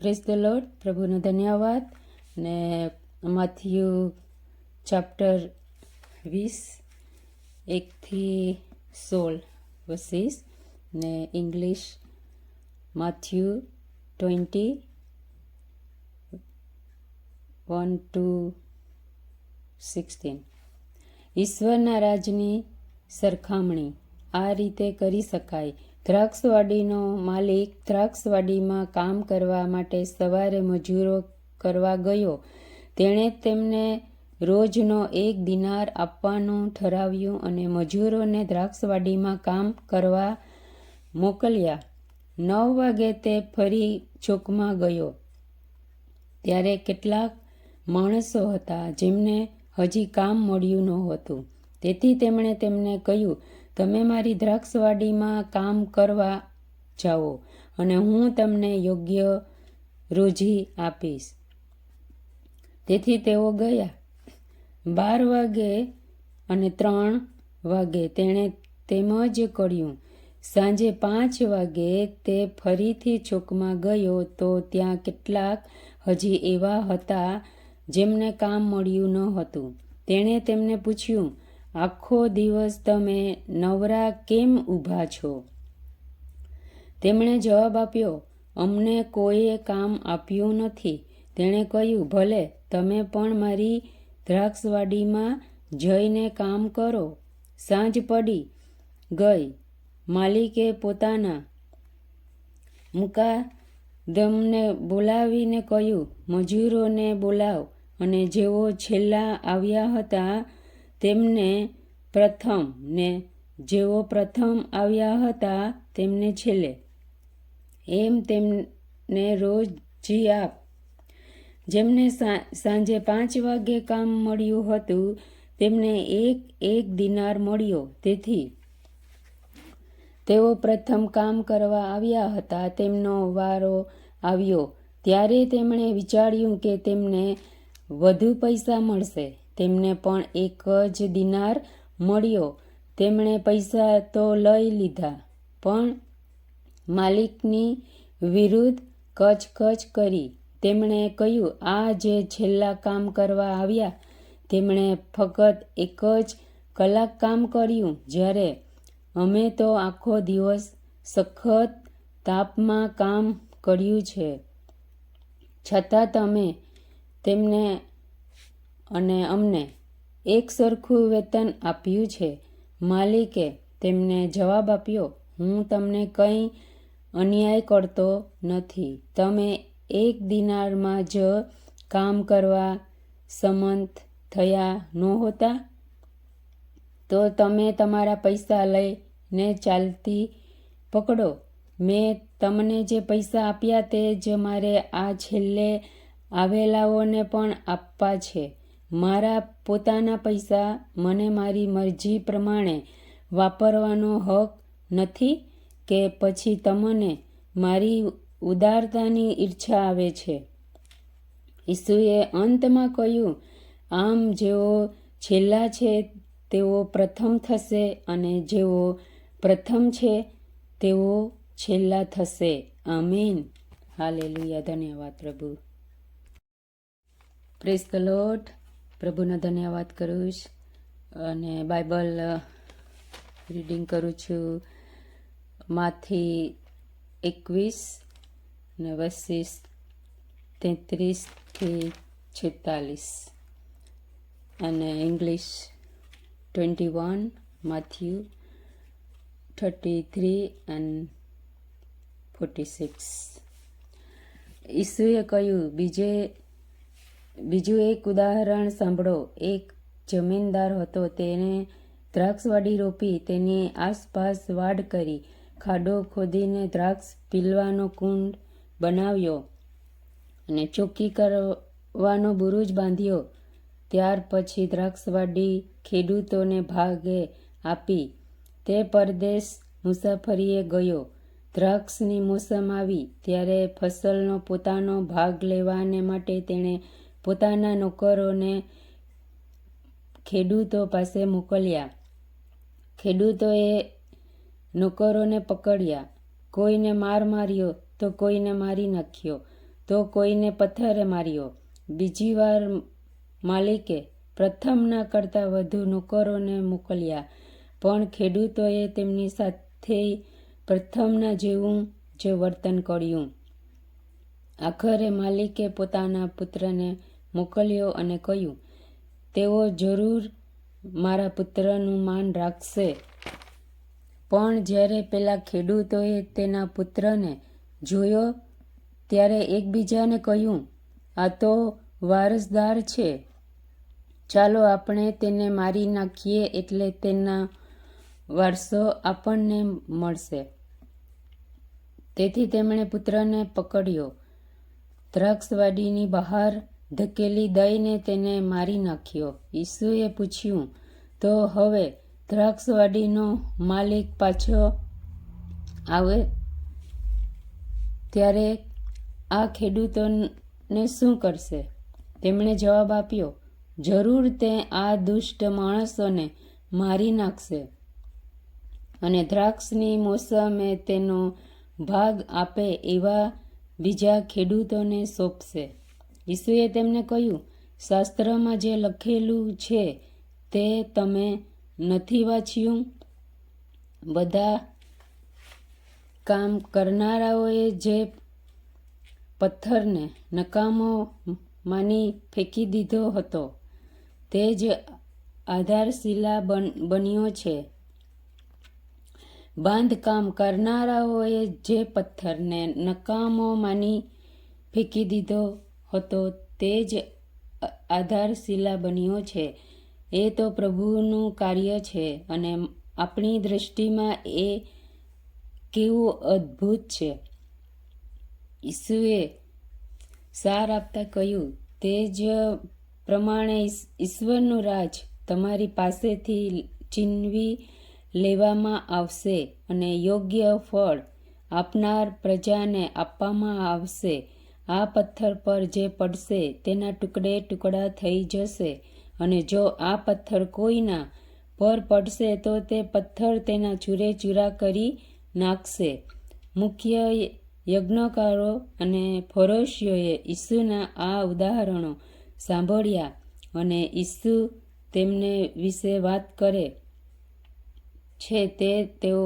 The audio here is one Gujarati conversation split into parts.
પ્રેસ ધ લોર્ડ પ્રભુનો ધન્યવાદ. ને માથ્યુ ચેપ્ટર વીસ, એકથી સોળ વસીસ ને English Matthew twenty one to sixteen ઈશ્વરના રાજની સરખામણી આ રીતે કરી શકાય. દ્રાક્ષવાડીનો માલિક દ્રાક્ષવાડીમાં કામ કરવા માટે સવારે મજૂરો કરવા ગયો. તેણે તેમને રોજનો એક દિનાર આપવાનું ઠરાવ્યું અને મજૂરોને દ્રાક્ષવાડીમાં કામ કરવા મોકલ્યા. નવ વાગે તે ફરી ચોકમાં ગયો. ત્યારે કેટલાક માણસો હતા જેમને હજી કામ મળ્યું નહોતું. તેથી તેમણે તેમને કહ્યું તમે મારી દ્રાક્ષવાડીમાં કામ કરવા જાઓ અને હું તમને યોગ્ય રોજી આપીશ. તેથી તેઓ ગયા. બાર વાગે અને ત્રણ વાગે તેણે તેમ જ કર્યું. સાંજે પાંચ વાગે તે ફરીથી ચોકમાં ગયો તો ત્યાં કેટલાક હજી એવા હતા જેમને કામ મળ્યું ન હતું. તેણે તેમને પૂછ્યું આખો દિવસ તમે નવરા કેમ ઊભા છો? તેમણે જવાબ આપ્યો, અમને કોઈએ કામ આપ્યું નથી. તેણે કહ્યું, ભલે, તમે પણ મારી દ્રાક્ષવાડીમાં જઈને કામ કરો. સાંજ પડી ગઈ. માલિકે પોતાના મુકાદમને બોલાવીને કહ્યું, મજૂરોને બોલાવ. અને જેઓ છેલ્લા આવ્યા હતા તેમને પ્રથમ ને જેઓ પ્રથમ આવ્યા હતા તેમને છેલ્લે. એમ તેમને રોજી આપ જેમને સાંજે પાંચ વાગે કામ મળ્યું હતું, તેમને એક એક દિનાર મળ્યો. તેથી તેઓ પ્રથમ કામ કરવા આવ્યા હતા, તેમનો વારો આવ્યો. ત્યારે તેમણે વિચાર્યું કે તેમને વધુ પૈસા મળશે. તેમને પણ એક જ દિનાર મળ્યો. તેમણે પૈસા તો લઈ લીધા, પણ માલિકની વિરુદ્ધ કચકચ કરી. તેમણે કહ્યું, આ જે છેલ્લા કામ કરવા આવ્યા, તેમણે ફક્ત એક જ કલાક કામ કર્યું. જ્યારે અમે તો આખો દિવસ સખત તાપમાં કામ કર્યું છે. છતાં તમે તેમને અને અમને એક સરખું વેતન આપ્યું છે. માલિકે તેમને જવાબ આપ્યો, હું તમને કંઈ અન્યાય કરતો નથી. તમે એક દિનારમાં જ કામ કરવા સમંત થયા નહોતા? તો તમે તમારા પૈસા લઈને ચાલતી પકડો. મેં તમને જે પૈસા આપ્યા તે જ મારે આ છેલ્લે આવેલાઓને પણ આપવા છે. મારા પોતાના પૈસા મને મારી મરજી પ્રમાણે વાપરવાનો હક નથી કે પછી તમને મારી ઉદારતાની ઈચ્છા આવે છે? ઈસુએ અંતમાં કહ્યું, આમ જેઓ છેલ્લા છે, તેઓ પ્રથમ થશે અને જેઓ પ્રથમ છે, તેઓ છેલ્લા થશે. આમીન. હાલેલુયા. ધન્યવાદ પ્રભુ. પ્રેસ ધ લોટ પ્રભુનો ધન્યવાદ કરું છું અને બાઇબલ રીડિંગ કરું છું. માથી એકવીસ ને વસીસ તેત્રીસથી છેતાલીસ. અને English twenty one, Matthew thirty three and forty six. ઈસુએ કહ્યું, બીજે બીજું એક ઉદાહરણ સાંભળો. એક જમીનદાર હતો. તેને દ્રાક્ષવાડી રોપી તેની આસપાસ વાડ કરી ખાડો ખોદીને દ્રાક્ષ પીલવાનો કુંડ બનાવ્યો અને ચોખ્ખી કરવાનો બુરુજ બાંધ્યો. ત્યાર પછી દ્રાક્ષવાડી ખેડૂતોને ભાગે આપી. તે પરદેશ મુસાફરીએ ગયો. દ્રાક્ષની મોસમ આવી. ત્યારે ફસલનો પોતાનો ભાગ લેવાને માટે તેણે પોતાના નોકરોને ખેડૂતો પાસે મોકલ્યા. ખેડૂતોએ નોકરોને પકડ્યા. કોઈને માર માર્યો તો કોઈને મારી નાખ્યો, તો કોઈને પથ્થરે માર્યો. બીજી વાર માલિકે પ્રથમના કરતાં વધુ નોકરોને મોકલ્યા, પણ ખેડૂતોએ તેમની સાથે પ્રથમના જેવું જે વર્તન કર્યું. આખરે માલિકે પોતાના પુત્રને મોકલ્યો અને કહ્યું, તેઓ જરૂર મારા પુત્રનું માન રાખશે. પણ જ્યારે પેલા ખેડૂતોએ તેના પુત્રને જોયો, ત્યારે એકબીજાને કહ્યું, આ તો વારસદાર છે. ચાલો આપણે તેને મારી નાખીએ એટલે તેના વારસો આપણને મળશે. તેથી તેમણે પુત્રને પકડ્યો. દ્રાક્ષવાડીની બહાર ધકેલી દઈને તેને મારી નાખ્યો. ઈસુએ પૂછ્યું, તો હવે દ્રાક્ષવાડીનો માલિક પાછો આવે? ત્યારે આ ખેડૂતોને શું કરશે? તેમણે જવાબ આપ્યો, જરૂર તે આ દુષ્ટ માણસોને મારી નાખશે અને દ્રાક્ષની મોસમે તેનો ભાગ આપે એવા બીજા ખેડૂતોને સોંપશે. ઈસુએ તેમને કહ્યું, શાસ્ત્રમાં જે લખેલું છે તે તમે નથી વાંચ્યું? બધા કામ કરનારાઓએ જે પથ્થરને નકામો માની ફેંકી દીધો હતો, તે જ આધારશિલા બન, બન્યો છે. બાંધકામ કરનારાઓએ જે પથ્થરને નકામો માની ફેંકી દીધો હતો તે જ આધારશિલા બન્યો છે. એ તો પ્રભુનું કાર્ય છે અને આપણી દૃષ્ટિમાં એ કેવું અદ્ભુત છે. ઈસુએ સાર આપતા કહ્યું, તે જ પ્રમાણે ઈશ્વરનું રાજ તમારી પાસેથી ચીનવી લેવામાં આવશે અને યોગ્ય ફળ આપનાર પ્રજાને આપવામાં આવશે. આ પથ્થર પર જે પડશે તેના ટુકડે ટુકડા થઈ જશે અને જો આ પથ્થર કોઈના પર પડશે તો તે પથ્થર તેના ચૂરે ચૂરા કરી નાખશે. મુખ્ય યજ્ઞકારો અને ફરોશીઓએ ઈસુના આ ઉદાહરણો સાંભળ્યા અને ઈસુ તેમને વિશે વાત કરે છે. તે તેઓ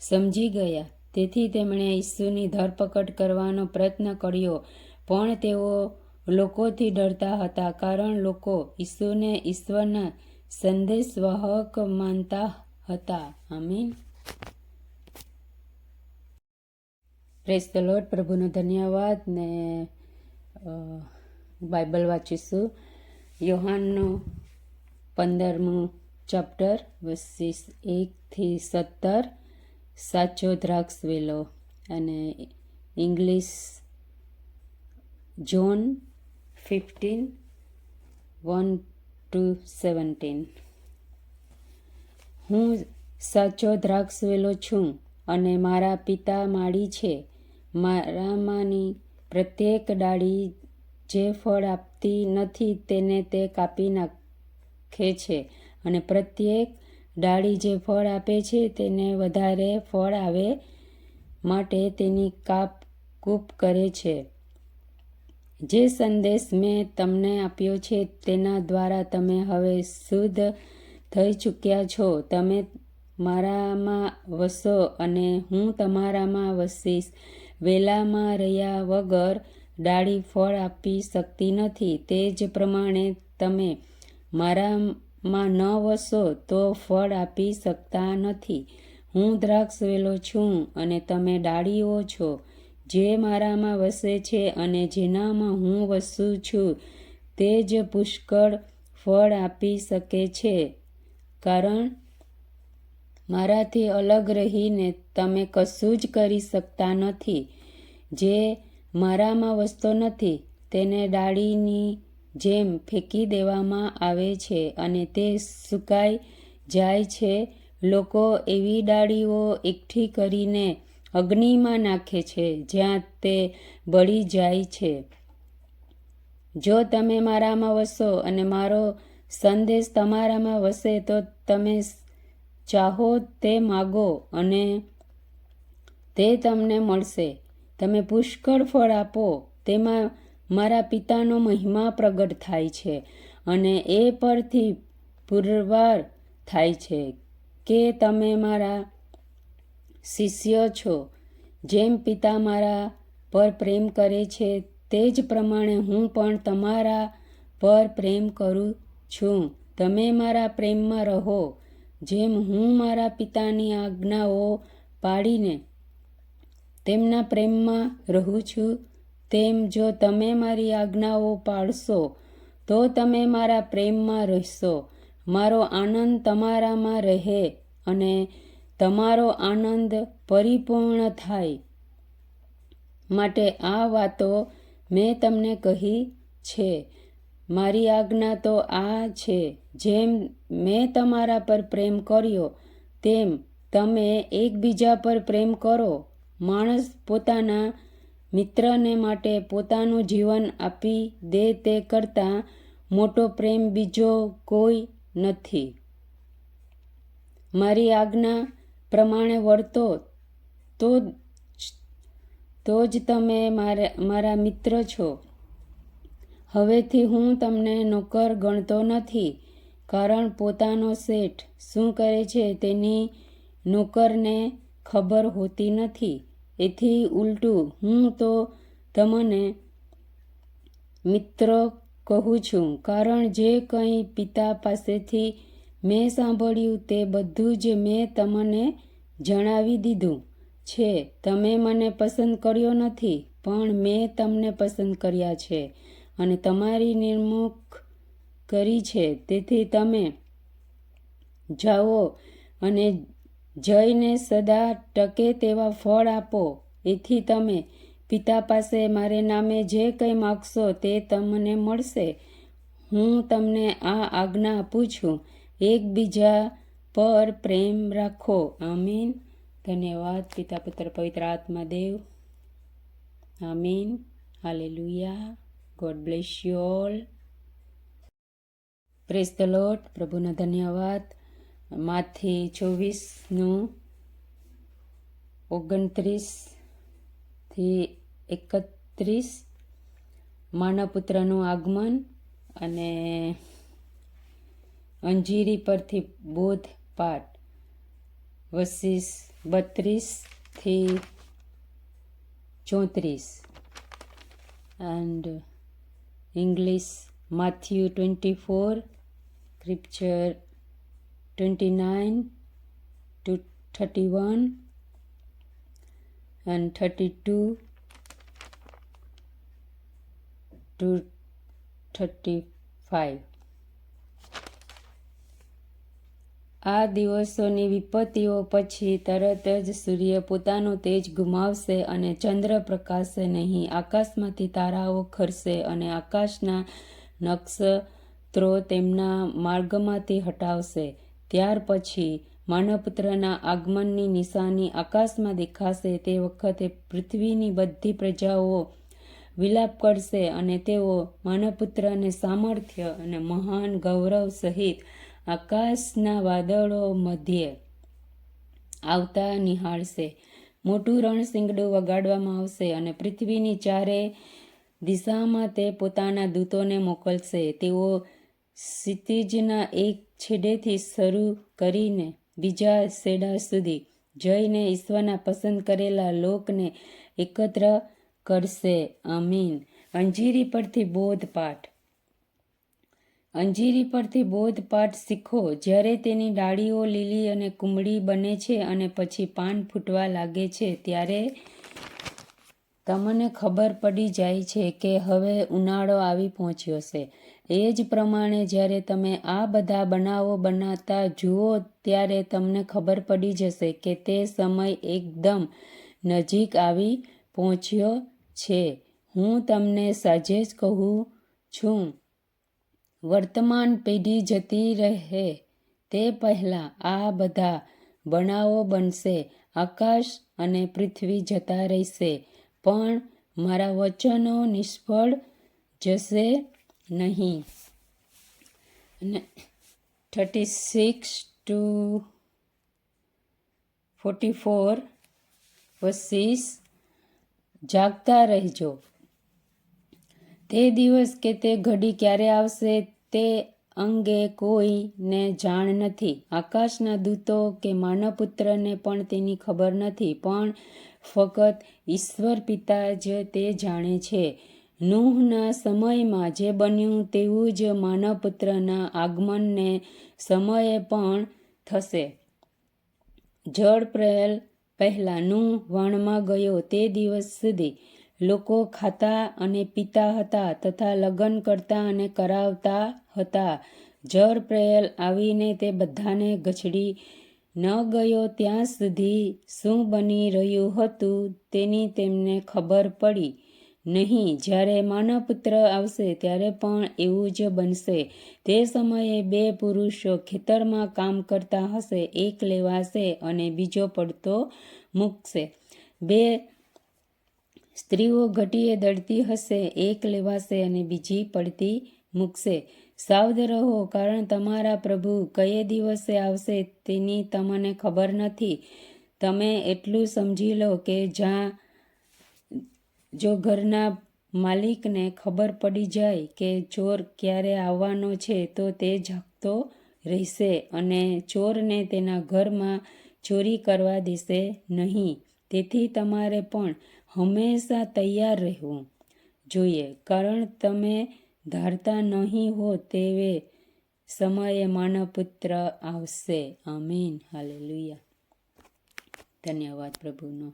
સમજી ગયા. તેથી તેમણે ઈસુની ધરપકડ કરવાનો પ્રયત્ન કર્યો. પણ તેઓ લોકોથી ડરતા હતા કારણ લોકો ઈસુને ઈશ્વરના સંદેશવાહક માનતા હતા. આમીન. પ્રેસ લોર્ડ પ્રભુનો ધન્યવાદ. ને બાઇબલ વાંચીશું. યોહાનનું પંદરમું ચેપ્ટર વસીસ એકથી સત્તર. સાચો દ્રાક્ષ વેલો અને English John fifteen one to seventeen હું સાચો દ્રાક્ષ વેલો છું અને મારા પિતા માળી છે. મારામાંની પ્રત્યેક ડાળી જે ફળ આપતી નથી તેને તે કાપી નાખે છે અને પ્રત્યેક ડાળી જે ફળ આપે છે તેને વધારે ફળ આવે માટે તેની કાપ કૂપ કરે છે. જે સંદેશ મેં તમને આપ્યો છે તેના દ્વારા તમે હવે શુદ્ધ થઈ ચૂક્યા છો. તમે મારામાં વસો અને હું તમારામાં વસીશ. વેલામાં રહ્યા વગર ડાળી ફળ આપી શકતી નથી. તે જ પ્રમાણે તમે મારામાં ન વસો તો ફળ આપી શકતા નથી. હું દ્રાક્ષ વેલો છું અને તમે ડાળીઓ છો, જે મારામાં વસે છે અને જેનામાં હું વસું છું, તે જ પુષ્કળ ફળ આપી શકે છે. કારણ, મારાથી અલગ રહીને તમે કશું જ કરી શકતા નથી. જે મારામાં વસતો નથી, તેને ડાળીની જેમ ફેંકી દેવામાં આવે છે અને તે સુકાઈ જાય છે, લોકો એવી ડાળીઓ એકઠી કરીને અગ્નિમાં નાખે છે જ્યાં તે બળી જાય છે. જો તમે મારામાં વસો અને મારો સંદેશ તમારામાં વસે, તો તમે ચાહો તે માગો અને તે તમને મળશે. તમે પુષ્કળ ફળ આપો, તેમાં મારા પિતાનો મહિમા પ્રગટ થાય છે અને એ પરથી પુરવાર થાય છે કે તમે મારા શિષ્ય છો. જેમ પિતા મારા પર પ્રેમ કરે છે, તે જ પ્રમાણે હું પણ તમારા પર પ્રેમ કરું છું. તમે મારા પ્રેમમાં રહો, જેમ હું મારા પિતાની આજ્ઞાઓ પાડીને તેમના પ્રેમમાં રહું છું. તેમ જો તમે મારી આજ્ઞાઓ પાળશો, તો તમે મારા પ્રેમમાં રહેશો. મારો આનંદ તમારામાં રહે અને તમારો આનંદ પરિપૂર્ણ થાય. માટે આ વાતો મેં તમને કહી છે. મારી આજ્ઞા તો આ છે, જેમ મેં તમારા પર પ્રેમ કર્યો, તેમ તમે એકબીજા પર પ્રેમ કરો. માણસ પોતાના મિત્રને માટે પોતાનું જીવન આપી દે તે કરતાં મોટો પ્રેમ બીજો કોઈ નથી. મારી આજ્ઞા પ્રમાણે વર્તો તો તો જ તમે મારા મારા મિત્ર છો. હવેથી હું તમને નોકર ગણતો નથી, કારણ પોતાનો શેઠ શું કરે છે તેની નોકરને ખબર હોતી નથી. એથી ઉલટું હું તો તમને મિત્ર કહું છું, કારણ જે કંઈ પિતા પાસેથી મેં સાંભળ્યું તે બધું જ મેં તમને જણાવી દીધું. છે, તમે મને પસંદ કર્યો નથી, પણ મેં તમને પસંદ કર્યા છે અને તમારી નિર્મુખ કરી છે. તેથી તમે જાઓ અને જઈને સદા ટકે તેવા ફળ આપો. એથી તમે પિતા પાસે મારે નામે જે કંઈ માગશો તે તમને મળશે. હું તમને આ આજ્ઞા આપું છું. એકબીજા પર પ્રેમ રાખો. આમીન. ધન્યવાદ, પિતા પુત્ર પવિત્ર આત્મા દેવ. આમીન. Hallelujah. God bless you all. Praise the Lord પ્રભુનો ધન્યવાદ. માથી ચોવીસનું ઓગણત્રીસથી એકત્રીસ માનાપુત્રનું આગમન અને અંજીરી પરથી બોધ પાઠ વસીસ બત્રીસથી ચોત્રીસ. And English Matthew 24, scripture 29 to 31 and 32 to 35. આ દિવસોની વિપત્તિઓ પછી તરત જ સૂર્ય પોતાનું તેજ ગુમાવશે અને ચંદ્ર પ્રકાશશે નહીં આકાશમાંથી તારાઓ ખરશે અને આકાશના નક્ષત્રો તેમના માર્ગમાંથી હટાવશે ત્યાર પછી માનવપુત્રના આગમનની નિશાની આકાશમાં દેખાશે તે વખતે પૃથ્વીની બધી પ્રજાઓ વિલાપ કરશે અને તેઓ માનવપુત્રને સામર્થ્ય અને મહાન ગૌરવ સહિત આકાશના વાદળો મધ્યે આવતા નિહાળશે. મોટું રણસિંગડું વગાડવામાં આવશે અને પૃથ્વીની ચારે દિશામાં તે પોતાના દૂતોને મોકલશે. તેઓ ક્ષિતિજના એક છેડેથી શરૂ કરીને બીજા છેડા સુધી જઈને ઈશ્વરના પસંદ કરેલા લોકને એકત્ર કરશે. અમીન અંજીરી પરથી બોધપાઠ અંજીરી પરથી બોધપાઠ શીખો. જ્યારે તેની ડાળીઓ લીલી અને કુમળી બને છે અને પછી પાન ફૂટવા લાગે છે, ત્યારે તમને ખબર પડી જાય છે કે હવે ઉનાળો આવી પહોંચ્યો છે. એ જ પ્રમાણે જ્યારે તમે આ બધા બનાવો બનાવતા જુઓ ત્યારે તમને ખબર પડી જશે કે તે સમય એકદમ નજીક આવી પહોંચ્યો છે. હું તમને સજેસ્ટ કહું છું, વર્તમાન પેઢી જતી રહે તે પહેલાં આ બધા બનાવો બનશે, આકાશ અને પૃથ્વી જતા રહેશે, પણ મારા વચનો નિષ્ફળ જશે નહીં. અને thirty six to forty four verses જાગતા રહેજો. તે દિવસ કે તે ઘડી ક્યારે આવશે તે અંગે કોઈને જાણ નથી. આકાશના દૂતો કે માનવપુત્રને પણ તેની ખબર નથી, પણ ફક્ત ઈશ્વર પિતા જ તે જાણે છે. નૂહના સમયમાં જે બન્યું તેવું જ માનવપુત્રના આગમનને સમયે પણ થશે. જળ પ્રયલ પહેલાં નૂહ વણમાં ગયો તે દિવસ સુધી લોકો ખાતા અને પીતા હતા તથા લગ્ન કરતા અને કરાવતા હતા. જળ પ્રયલ આવીને તે બધાને ગછડી ન ગયો ત્યાં સુધી શું બની રહ્યું હતું તેની તેમને ખબર પડી. નહીં. જ્યારે માનવપુત્ર આવશે, ત્યારે પણ એવું જ બનશે. તે સમયે બે પુરુષો ખેતરમાં કામ કરતા હશે, એક લેવાશે અને બીજો પડતો મૂકશે. બે સ્ત્રીઓ ઘટીએ દળતી હશે, એક લેવાશે અને બીજી પડતી મૂકશે. સાવધ રહો, કારણ તમારા પ્રભુ કયે દિવસે આવશે તેની તમને ખબર નથી. તમે એટલું સમજી લો કે જ્યાં જો ઘરના માલિકને ખબર પડી જાય કે ચોર ક્યારે આવવાનો છે, તો તે જાગતો રહેશે અને ચોરને તેના ઘરમાં ચોરી કરવા દેશે નહીં. તેથી તમારે પણ હંમેશા તૈયાર રહેવું જોઈએ, કારણ તમે ધારતા નહીં હો તેવે સમયે માનવપુત્ર આવશે. આમીન. હાલેલુયા. ધન્યવાદ પ્રભુનો.